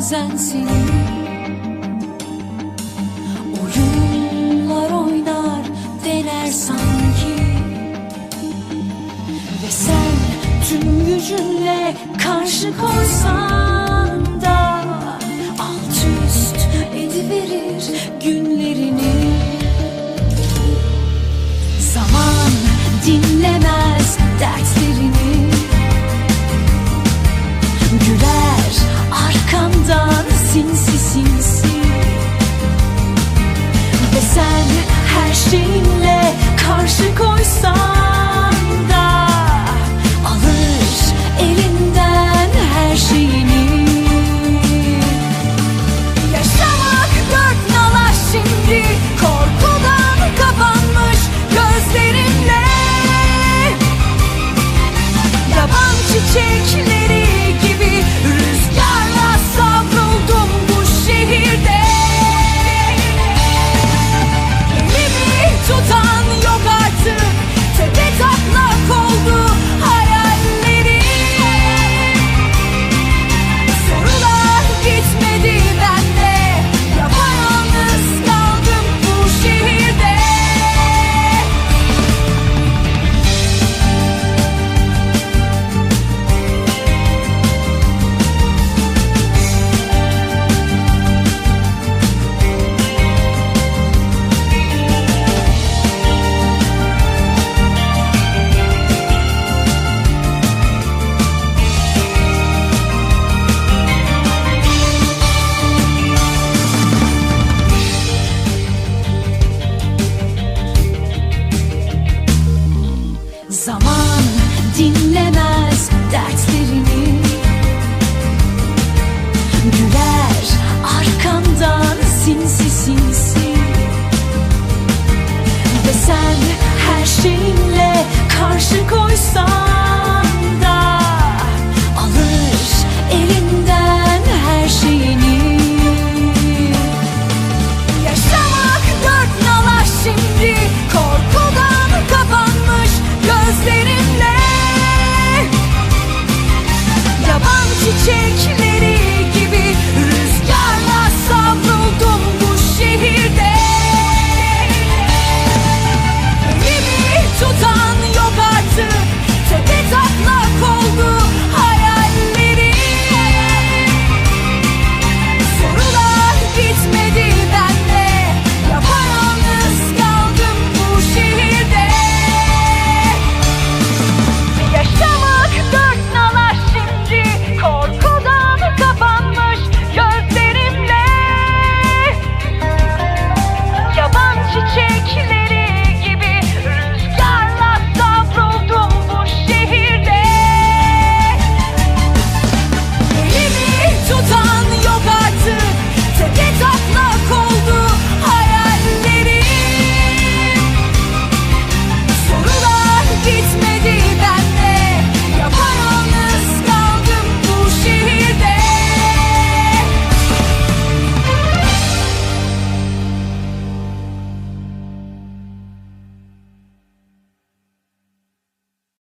bazen seni Oyunlar oynar dener sanki. Ve sen tüm gücünle karşı koysan Sen her şeyinle karşı koysan Zaman dinlemez dertlerini. Güler arkandan sinsi sinsi. Ve sen her koysan